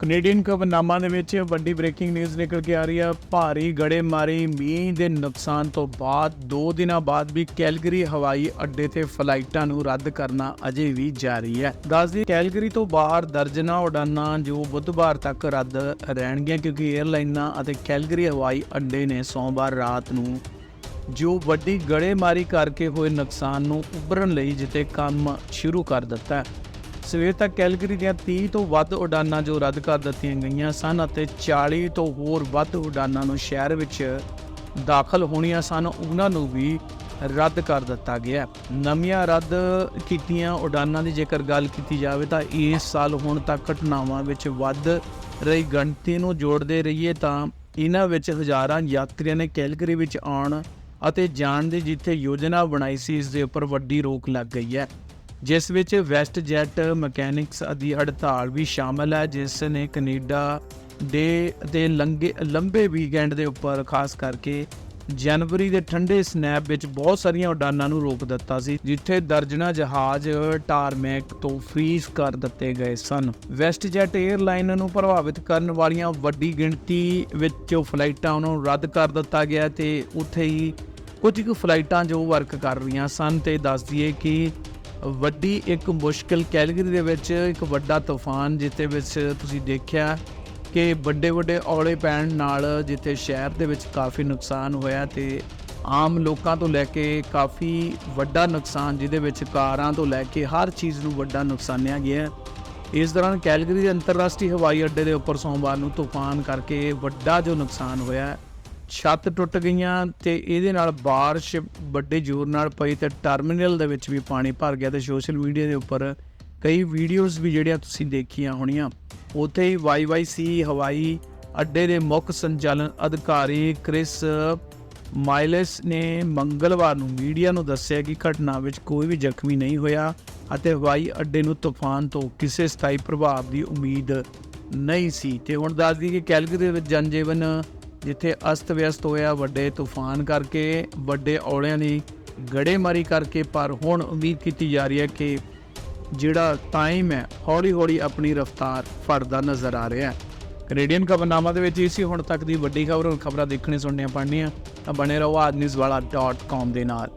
Canadian ਖਬਰਨਾਮਾ ਦੇ ਵਿੱਚ ਵੱਡੀ ਬ੍ਰੇਕਿੰਗ ਨਿਊਜ਼ ਨਿਕਲ ਕੇ ਆ ਰਹੀ ਹੈ ਭਾਰੀ ਗੜੇਮਾਰੀ, ਮੀਂਹ ਦੇ ਨੁਕਸਾਨ ਤੋਂ ਬਾਅਦ 2 ਦਿਨਾਂ ਬਾਅਦ ਵੀ ਕੈਲਗਰੀ, ਹਵਾਈ ਅੱਡੇ ਤੇ ਫਲਾਈਟਾਂ ਨੂੰ ਰੱਦ ਕਰਨਾ ਅਜੇ ਵੀ ਜਾਰੀ ਹੈ। ਦੱਸਦੀ ਕੈਲਗਰੀ ਤੋਂ ਬਾਹਰ ਦਰਜਨਾਂ ਉਡਾਨਾਂ ਜੋ ਬੁੱਧਵਾਰ ਤੱਕ ਰੱਦ ਰਹਿਣਗੀਆਂ ਕਿਉਂਕਿ 에ਅਰਲਾਈਨਾਂ ਅਤੇ ਕੈਲਗਰੀ ਹਵਾਈ ਅੱਡੇ ਨੇ ਸੋਮਵਾਰ ਰਾਤ ਨੂੰ ਜੋ ਵੱਡੀ ਗੜੇਮਾਰੀ ਕਰਕੇ ਹੋਏ ਨੁਕਸਾਨ ਨੂੰ ਉਭਰਨ ਲਈ ਜਿੱਤੇ ਕੰਮ ਸ਼ੁਰੂ ਕਰ ਦਿੱਤਾ ਹੈ। ਸਵੇਰ ਤੱਕ ਕੈਲਗਰੀ ਦੀਆਂ 30 ਤੋਂ ਵੱਧ ਉਡਾਨਾਂ ਜੋ ਰੱਦ ਕਰ ਦਿੱਤੀਆਂ ਗਈਆਂ ਸਨ ਅਤੇ 40 ਤੋਂ ਹੋਰ ਵੱਧ ਉਡਾਨਾਂ ਨੂੰ ਸ਼ਹਿਰ ਵਿੱਚ ਦਾਖਲ ਹੋਣੀਆਂ ਸਨ, ਉਹਨਾਂ ਨੂੰ ਵੀ ਰੱਦ ਕਰ ਦਿੱਤਾ ਗਿਆ। ਨਵੀਆਂ ਰੱਦ ਕੀਤੀਆਂ ਉਡਾਨਾਂ ਦੀ ਜੇਕਰ ਗੱਲ ਕੀਤੀ ਜਾਵੇ ਤਾਂ ਇਸ ਸਾਲ ਹੁਣ ਤੱਕ ਘਟਨਾਵਾਂ ਵਿੱਚ ਵੱਧ ਰਹੀ ਗਿਣਤੀ ਨੂੰ ਜੋੜਦੇ ਰਹੀਏ ਤਾਂ ਇਹਨਾਂ ਵਿੱਚ ਹਜ਼ਾਰਾਂ ਯਾਤਰੀਆਂ ਨੇ ਕੈਲਗਰੀ ਵਿੱਚ ਆਉਣ ਅਤੇ ਜਾਣ ਦੀ ਜਿੱਥੇ ਯੋਜਨਾ ਬਣਾਈ ਸੀ, ਇਸ ਦੇ ਉੱਪਰ ਵੱਡੀ ਰੋਕ ਲੱਗ ਗਈ ਹੈ। ਜਿਸ ਵਿੱਚ ਵੈਸਟ ਜੈਟ ਮਕੈਨਿਕਸ ਦੀ ਹੜਤਾਲ ਵੀ ਸ਼ਾਮਲ ਹੈ, ਜਿਸ ਨੇ ਕੈਨੇਡਾ ਦੇ ਦੇ ਲੰਗੇ, ਲੰਬੇ ਵੀਕਐਂਡ ਦੇ ਉੱਪਰ ਖਾਸ ਕਰਕੇ ਜਨਵਰੀ ਦੇ ਠੰਡੇ ਸਨੈਪ ਵਿੱਚ ਬਹੁਤ ਸਾਰੀਆਂ ਉਡਾਨਾਂ ਨੂੰ ਰੋਕ ਦਿੱਤਾ ਸੀ, ਜਿੱਥੇ ਦਰਜਨਾ ਜਹਾਜ਼ ਟਾਰਮੈਕ ਤੋਂ ਫ੍ਰੀਜ਼ ਕਰ ਦਿੱਤੇ ਗਏ ਸਨ। ਵੈਸਟ ਜੈਟ 에ਅਰਲਾਈਨ ਨੂੰ ਪ੍ਰਭਾਵਿਤ ਕਰਨ ਵਾਲੀਆਂ ਵੱਡੀ ਗਿਣਤੀ ਵਿੱਚ ਫਲਾਈਟਾਂ ਨੂੰ ਰੱਦ ਕਰ ਦਿੱਤਾ ਗਿਆ ਤੇ ਉੱਥੇ ਹੀ ਕੁਝ ਕੁ ਫਲਾਈਟਾਂ ਜੋ ਵਰਕ ਕਰ ਰਹੀਆਂ ਸਨ, ਤੇ ਦੱਸ ਦਈਏ ਕਿ ਵੱਡੀ ਇੱਕ ਮੁਸ਼ਕਲ ਕੈਲਗਰੀ ਦੇ ਵਿੱਚ ਇੱਕ ਵੱਡਾ ਤੂਫਾਨ ਜਿੱਤੇ ਵਿੱਚ ਤੁਸੀਂ ਦੇਖਿਆ ਕਿ ਵੱਡੇ ਵੱਡੇ ਔਲੇ ਪੈਣ ਨਾਲ ਜਿੱਥੇ ਸ਼ਹਿਰ ਦੇ ਵਿੱਚ ਕਾਫੀ ਨੁਕਸਾਨ ਹੋਇਆ ਤੇ ਆਮ ਲੋਕਾਂ ਤੋਂ ਲੈ ਕੇ ਕਾਫੀ ਵੱਡਾ ਨੁਕਸਾਨ ਜਿਹਦੇ ਵਿੱਚ ਕਾਰਾਂ ਤੋਂ ਲੈ ਕੇ ਹਰ ਚੀਜ਼ ਨੂੰ ਵੱਡਾ ਨੁਕਸਾਨਿਆ ਗਿਆ। ਇਸ ਦੌਰਾਨ ਕੈਲਗਰੀ ਦੇ ਅੰਤਰਰਾਸ਼ਟਰੀ ਹਵਾਈ ਅੱਡੇ ਦੇ ਉੱਪਰ ਸੋਮਵਾਰ ਨੂੰ ਤੂਫਾਨ ਕਰਕੇ ਵੱਡਾ ਜੋ ਨੁਕਸਾਨ ਹੋਇਆ ਛੱਤ ਟੁੱਟ ਗਈਆਂ ਤੇ ਇਹਦੇ ਨਾਲ ਬਾਰਿਸ਼ ਵੱਡੇ ਜ਼ੋਰ ਨਾਲ ਪਈ ਤੇ ਟਰਮੀਨਲ ਦੇ ਵਿੱਚ ਵੀ ਪਾਣੀ ਭਰ ਗਿਆ ਤੇ ਸੋਸ਼ਲ ਮੀਡੀਆ ਦੇ ਉੱਪਰ ਕਈ ਵੀਡੀਓਜ਼ ਵੀ ਜਿਹੜੀਆਂ ਤੁਸੀਂ ਦੇਖੀਆਂ ਹੋਣੀਆਂ। ਉੱਥੇ ਹੀ ਵਾਈਵਾਈਸੀ ਹਵਾਈ ਅੱਡੇ ਦੇ ਮੁੱਖ ਸੰਚਾਲਨ ਅਧਿਕਾਰੀ ਕ੍ਰਿਸ ਮਾਈਲਸ ਨੇ ਮੰਗਲਵਾਰ ਨੂੰ ਮੀਡੀਆ ਨੂੰ ਦੱਸਿਆ ਕਿ ਘਟਨਾ ਵਿੱਚ ਕੋਈ ਵੀ ਜ਼ਖਮੀ ਨਹੀਂ ਹੋਇਆ ਅਤੇ ਹਵਾਈ ਅੱਡੇ ਨੂੰ ਤੂਫਾਨ ਤੋਂ ਕਿਸੇ ਸਥਾਈ ਪ੍ਰਭਾਵ ਦੀ ਉਮੀਦ ਨਹੀਂ ਸੀ। ਤੇ ਹੁਣ ਦੱਸ ਦਈਏ ਕਿ ਕੈਲਗਰੀ ਦੇ ਵਿੱਚ ਜਨਜੀਵਨ ਜਿੱਥੇ ਅਸਤ ਵਿਅਸਤ ਹੋਇਆ ਵੱਡੇ ਤੂਫਾਨ ਕਰਕੇ, ਵੱਡੇ ਔਲਿਆਂ ਦੀ ਗੜੇਮਾਰੀ ਕਰਕੇ, ਪਰ ਹੁਣ ਉਮੀਦ ਕੀਤੀ ਜਾ ਰਹੀ ਹੈ ਕਿ ਜਿਹੜਾ ਟਾਈਮ ਹੈ ਹੌਲੀ ਹੌਲੀ ਆਪਣੀ ਰਫ਼ਤਾਰ ਫੜਦਾ ਨਜ਼ਰ ਆ ਰਿਹਾ ਹੈ। ਕੈਨੇਡੀਅਨ ਖਬਰਨਾਮਾ ਦੇ ਵਿੱਚ ਇਸੀ ਹੁਣ ਤੱਕ ਦੀ ਵੱਡੀ ਖਬਰ ਖਬਰਾਂ ਦੇਖਣੇ ਸੁਣਨੀਆਂ ਪੜਨੀਆਂ ਤਾਂ ਬਣੇ ਰਹੋ ਆਜ ਨਿਊਜ਼ ਵਾਲਾ .com ਦੇ ਨਾਲ।